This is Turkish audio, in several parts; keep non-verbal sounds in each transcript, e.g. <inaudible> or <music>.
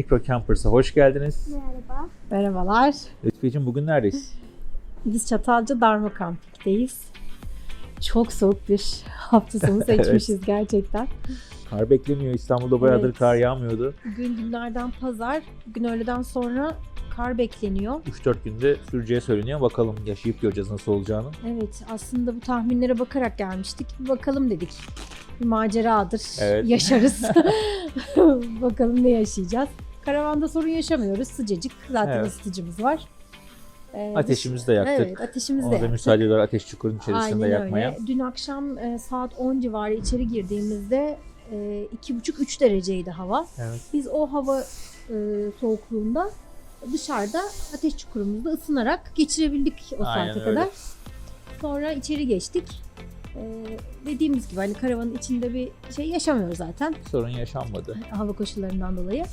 Micro Campers'a hoş geldiniz. Merhaba. Merhabalar. Lütfiyeciğim bugün neredeyiz? Biz Çatalca Darma Kampik'teyiz. Çok soğuk bir hafta sonu <laughs> seçmişiz gerçekten. Kar bekleniyor. İstanbul'da bayağıdır Evet. kar yağmıyordu. Bugün günlerden pazar, bugün öğleden sonra kar bekleniyor. 3-4 günde süreceği söyleniyor. Bakalım yaşayıp göreceğiz nasıl olacağını. Evet aslında bu tahminlere bakarak gelmiştik. Bakalım dedik. Bir maceradır. Evet. Yaşarız. <laughs> <laughs> bakalım ne yaşayacağız. Karavanda sorun yaşamıyoruz. Sıcacık. Zaten Evet. ısıtıcımız var. Ee, Ateşimizi de yaktık. Evet ateşimizi de Ona da yaktık. müsaade ediyorlar ateş çukurun içerisinde Aynen yakmaya. öyle. Dün akşam e, saat 10 civarı içeri girdiğimizde e, 2,5-3 dereceydi hava. Evet. Biz o hava e, soğukluğunda dışarıda ateş çukurumuzda ısınarak geçirebildik o Aynen saate öyle. kadar. Sonra içeri geçtik. E, dediğimiz gibi hani karavanın içinde bir şey yaşamıyor zaten Sorun yaşanmadı. hava koşullarından dolayı.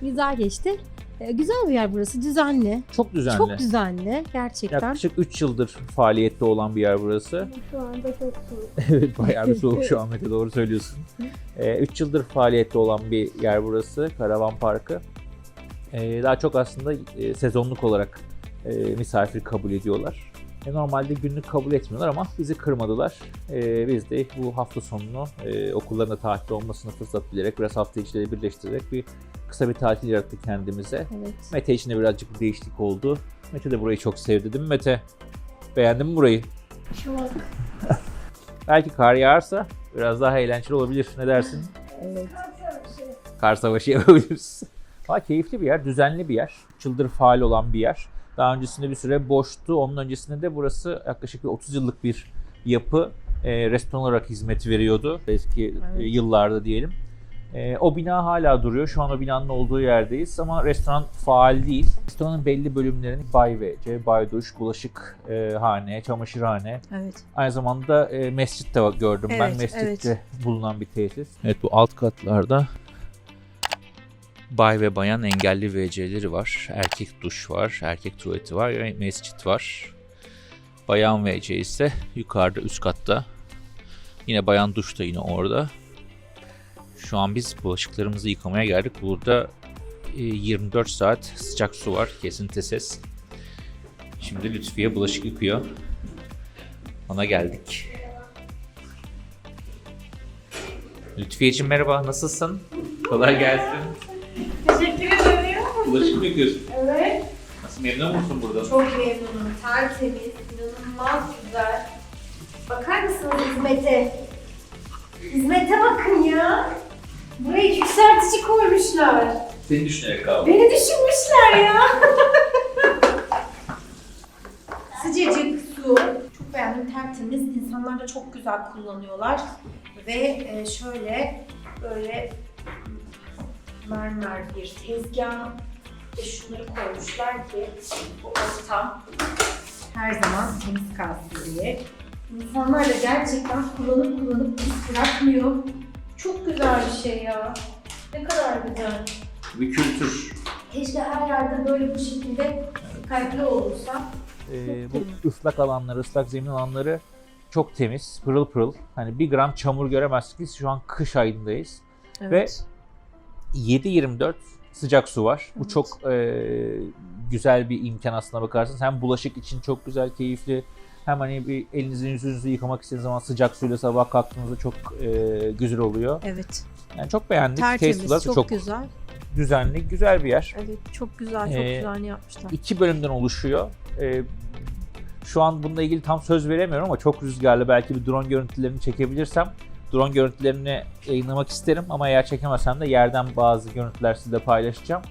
Güzel geçti. E, güzel bir yer burası. Düzenli. Çok düzenli. Çok düzenli gerçekten. Yaklaşık 3 yıldır faaliyette olan bir yer burası. Şu anda çok soğuk. <laughs> evet bayağı bir soğuk şu <laughs> an Mete doğru söylüyorsun. 3 yıldır faaliyette olan bir yer burası. Karavan Parkı. Ee, daha çok aslında e, sezonluk olarak e, misafir kabul ediyorlar. E, normalde günlük kabul etmiyorlar ama bizi kırmadılar. E, biz de bu hafta sonunu e, okullarında tatil olmasını fırsat bilerek biraz hafta içleri birleştirerek bir kısa bir tatil yarattık kendimize. Evet. Mete için de birazcık bir değişiklik oldu. Mete de burayı çok sevdi değil mi Mete? Beğendin mi burayı? Çok. <laughs> Belki kar yağarsa biraz daha eğlenceli olabilir. Ne dersin? Evet. Kar savaşı yapabiliriz. Ama keyifli bir yer, düzenli bir yer. Çıldır faal olan bir yer. Daha öncesinde bir süre boştu. Onun öncesinde de burası yaklaşık bir 30 yıllık bir yapı. E, restoran olarak hizmet veriyordu. Eski e, Evet. yıllarda diyelim. E, o bina hala duruyor. Şu an o binanın olduğu yerdeyiz ama restoran faal değil. Restoranın belli bölümlerini bay ve C, bay duş, bulaşık e, hane, çamaşırhane, Evet. Aynı zamanda e, mescit de gördüm ben. Evet, Mescitte bulunan bir tesis. Evet bu alt katlarda bay ve bayan engelli WC'leri var. Erkek duş var, erkek tuvaleti var ve mescit var. Bayan WC ise yukarıda üst katta. Yine bayan duş da yine orada. Şu an biz bulaşıklarımızı yıkamaya geldik. Burada e, 24 saat sıcak su var. Kesintisiz. Şimdi Lütfiye bulaşık yıkıyor. Ona geldik. Lütfiyeciğim merhaba, nasılsın? Kolay gelsin. Teşekkür ederim. Bulaşık mı yıkıyorsun? Evet. Nasıl memnun musun burada? Çok memnunum. Tertemiz, inanılmaz güzel. Bakar mısınız hizmete? Hizmete bakın ya. Buraya yükseltici koymuşlar. Seni düşünerek kaldım. Beni düşünmüşler ya. <laughs> Sıcacık su. Çok beğendim. Tertemiz. İnsanlar da çok güzel kullanıyorlar. Ve e, şöyle böyle mermer bir tezgah ve şunları koymuşlar ki bu ortam her zaman temiz kalsın diye. İnsanlar da gerçekten kullanıp kullanıp pis bırakmıyor. Çok güzel bir şey ya. Ne kadar güzel. Bir kültür. Keşke her yerde böyle bu şekilde kalpli olursa. Ee, bu ıslak alanları, ıslak zemin alanları çok temiz, pırıl pırıl. Hani bir gram çamur göremezdik. Biz şu an kış ayındayız. Evet. 7-24 sıcak su var. Bu Evet. çok e, güzel bir imkan aslına bakarsanız. Hem bulaşık için çok güzel, keyifli. Hem hani bir elinizi yüzünüzü yıkamak istediğiniz zaman sıcak suyla sabah kalktığınızda çok e, güzel oluyor. Evet. Yani çok beğendik. Tertemiz, çok, çok, güzel. düzenli, güzel bir yer. Evet, çok güzel, çok Ee, düzenli yapmışlar. İki bölümden oluşuyor. E, şu an bununla ilgili tam söz veremiyorum ama çok rüzgarlı. Belki bir drone görüntülerini çekebilirsem drone görüntülerini yayınlamak isterim ama eğer çekemezsem de yerden bazı görüntüler sizle paylaşacağım.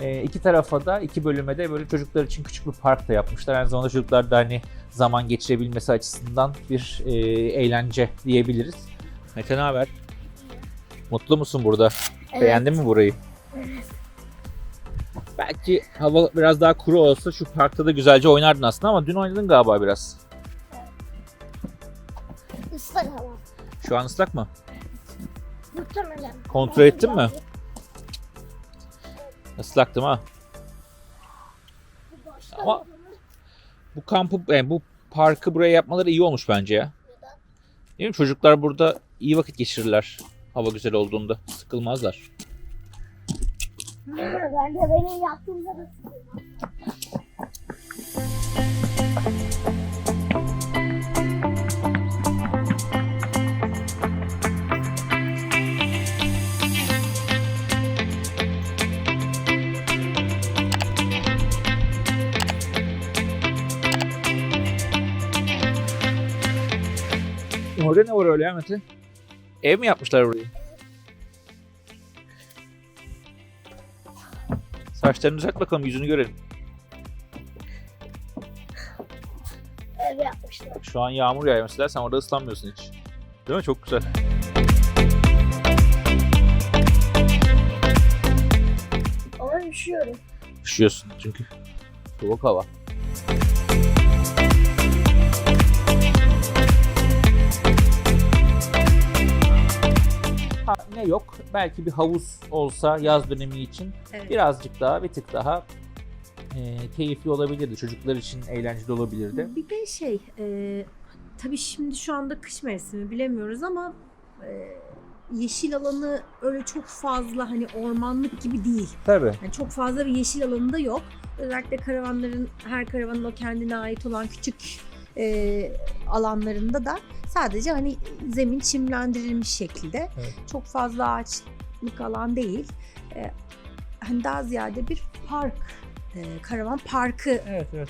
E, iki tarafa da, iki bölüme de böyle çocuklar için küçük bir park da yapmışlar. Aynı zamanda çocuklar da hani zaman geçirebilmesi açısından bir e, eğlence diyebiliriz. Mete ne haber? Mutlu musun burada? Beğendin mi burayı? Belki hava biraz daha kuru olsa şu parkta da güzelce oynardın aslında ama dün oynadın galiba biraz. Islak hava. Şu an ıslak mı? Muhtemelen. Kontrol ettin mi? Islaktım ha. Ama bu kampı, yani bu parkı buraya yapmaları iyi olmuş bence ya. Değil mi? Çocuklar burada iyi vakit geçirirler. Hava güzel olduğunda. Sıkılmazlar. <laughs> Ben de benim yaptığım kadar Orada ne var öyle ya Mete? Ev mi yapmışlar orayı? Saçlarını düzelt bakalım yüzünü görelim. ev yapmışlar. Şu an yağmur yağıyor mesela sen orada ıslanmıyorsun hiç. Değil mi? Çok güzel. Ama üşüyorum. Üşüyorsun çünkü. Soğuk hava. Yok? Belki bir havuz olsa yaz dönemi için Evet. birazcık daha bir tık daha e, keyifli olabilirdi. Çocuklar için eğlenceli olabilirdi. Bir de şey, e, tabii şimdi şu anda kış mevsimi bilemiyoruz ama e, yeşil alanı öyle çok fazla hani ormanlık gibi değil. Tabii. Yani çok fazla bir yeşil alanı da yok. Özellikle karavanların, her karavanın o kendine ait olan küçük e, alanlarında da sadece hani zemin çimlendirilmiş şekilde. Evet. Çok fazla ağaçlık alan değil. E, hani daha ziyade bir park, e, karavan parkı Evet, evet.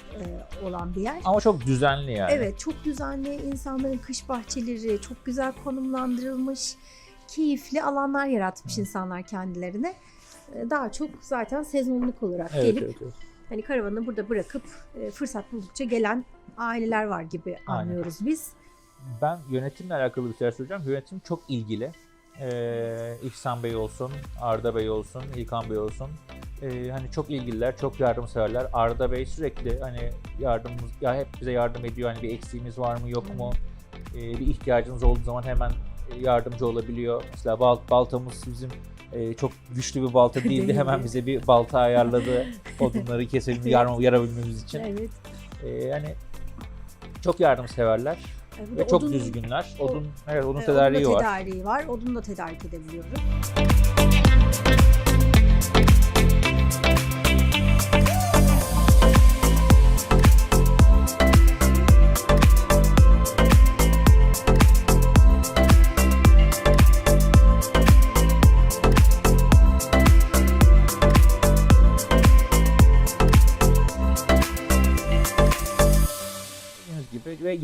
e, olan bir yer. Ama çok düzenli yani. Evet çok düzenli insanların kış bahçeleri çok güzel konumlandırılmış keyifli alanlar yaratmış insanlar kendilerine. Ee, Daha çok zaten sezonluk olarak Evet, gelip evet, evet. hani karavanı burada bırakıp e, fırsat buldukça gelen aileler var gibi Aynen. anlıyoruz biz. Ben yönetimle alakalı bir şeyler söyleyeceğim. Yönetim çok ilgili. Ee, İhsan Bey olsun, Arda Bey olsun, İlkan Bey olsun. Ee, hani çok ilgililer, çok yardımseverler. Arda Bey sürekli hani yardımımız, ya hep bize yardım ediyor. Hani bir eksiğimiz var mı yok mu? Ee, bir ihtiyacımız olduğu zaman hemen yardımcı olabiliyor. Mesela bal, baltamız bizim e, çok güçlü bir balta <laughs> değildi. Hemen bize bir balta ayarladı. <laughs> Odunları keselim, yarma, yarabilmemiz için. Evet. Ee, yani çok yardımseverler. Ve da çok odun- düzgünler. Odun, evet odun e, tedariği odun da var. tedariği var. Odunu da tedarik edebiliyoruz.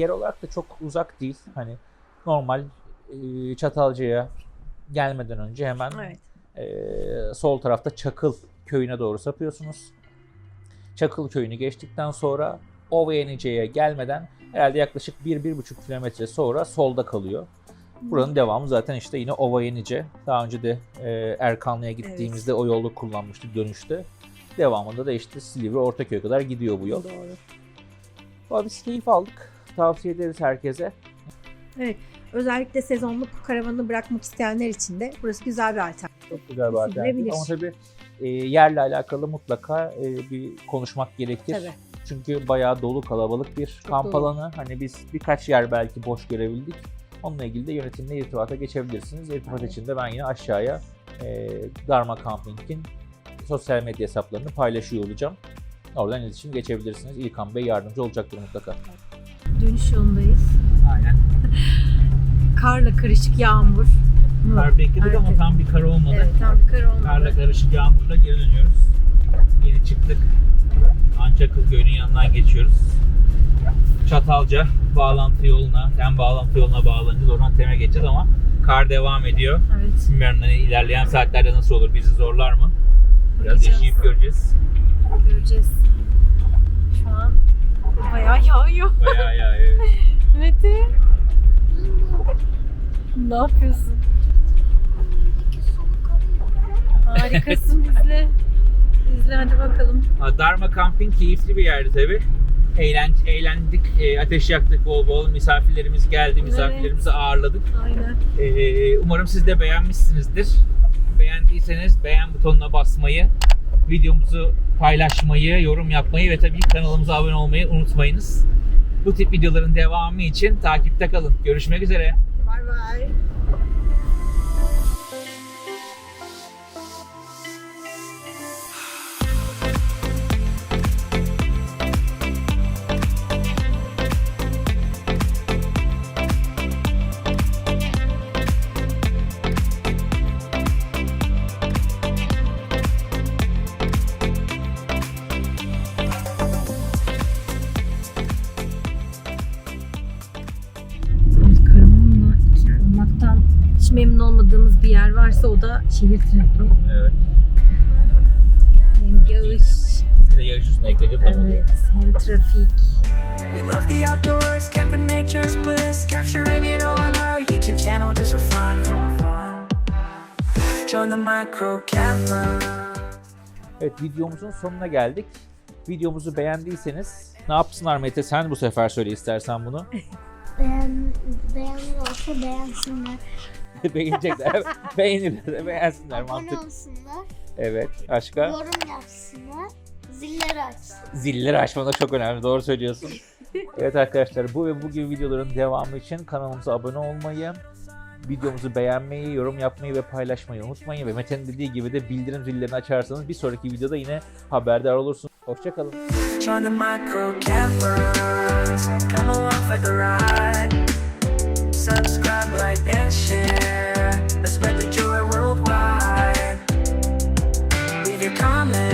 Yer olarak da çok uzak değil. Hani normal e, Çatalca'ya gelmeden önce hemen Evet. e, sol tarafta Çakıl köyüne doğru sapıyorsunuz. Çakıl köyünü geçtikten sonra Ovayenice'ye gelmeden herhalde yaklaşık 1-1,5 kilometre sonra solda kalıyor. Buranın devamı zaten işte yine Ovayenice. Daha önce de e, Erkanlı'ya gittiğimizde o yolu kullanmıştık dönüşte. Devamında da işte Silivri Ortaköy'e kadar gidiyor bu yol. Doğru. Ama biz keyif aldık. Tavsiye ederiz herkese. Özellikle sezonluk karavanı bırakmak isteyenler için de burası güzel bir alternatif. Çok güzel bir alternatif. Ama tabii e, yerle alakalı mutlaka e, bir konuşmak gerekir. Tabii. Çünkü bayağı dolu kalabalık bir kamp dolu. alanı. Hani biz birkaç yer belki boş görebildik. Onunla ilgili de yönetimle irtibata geçebilirsiniz. İrtibat için de ben yine aşağıya e, Dharma Camping'in sosyal medya hesaplarını paylaşıyor olacağım. Oradan iletişim geçebilirsiniz. İlkan Bey yardımcı olacaktır mutlaka. Dönüş yolundayız. Aynen. <laughs> Karla karışık yağmur. Kar bekledik ama Harika. tam bir kar olmadı. Evet tam bir kar olmadı. Karla karışık yağmurla geri dönüyoruz. Yeni çıktık. Ancakıl köyünün yanından geçiyoruz. Çatalca bağlantı yoluna, tem bağlantı yoluna bağlanacağız. Oradan teme geçeceğiz ama kar devam ediyor. Evet. Bilmiyorum hani ilerleyen saatlerde nasıl olur, bizi zorlar mı? Biraz yaşayıp göreceğiz. Göreceğiz. Bayağı yağıyor. Bayağı ya. evet. Mete. Ne yapıyorsun? Harikasın izle. İzle hadi bakalım. Ha, Dharma Camping keyifli bir yerdi tabi. Eğlen, eğlendik, e, ateş yaktık bol bol. Misafirlerimiz geldi, misafirlerimizi ağırladık. Aynen. Ee, umarım siz de beğenmişsinizdir. Beğendiyseniz beğen butonuna basmayı, videomuzu paylaşmayı, yorum yapmayı ve tabii kanalımıza abone olmayı unutmayınız. Bu tip videoların devamı için takipte kalın. Görüşmek üzere. Bay bay. Uğradığımız bir yer varsa o da şehir trafiği. Evet. Hem yağış, Bir de yarış üstüne ekleyeceğim. evet, hem trafik. We love the outdoors, camping nature's bliss. Capturing it all on our YouTube channel just for fun. Join the micro camera. Evet videomuzun sonuna geldik. Videomuzu beğendiyseniz ne yapsınlar Mete sen bu sefer söyle istersen bunu. <laughs> Beğen, beğenir olsa beğensinler. <laughs> Beğenecekler. <laughs> Beğenirler, beğensinler Abone mantık. olsunlar. Evet. Başka? Yorum yapsınlar. Zilleri açsın. Zilleri açman da çok önemli. Doğru söylüyorsun. <laughs> evet arkadaşlar bu ve bu gibi videoların devamı için kanalımıza abone olmayı, videomuzu beğenmeyi, yorum yapmayı ve paylaşmayı unutmayın. Ve Mete'nin dediği gibi de bildirim zillerini açarsanız bir sonraki videoda yine haberdar olursunuz. Hoşçakalın. subscribe, like, and share. Let's spread the joy worldwide. Leave your comments.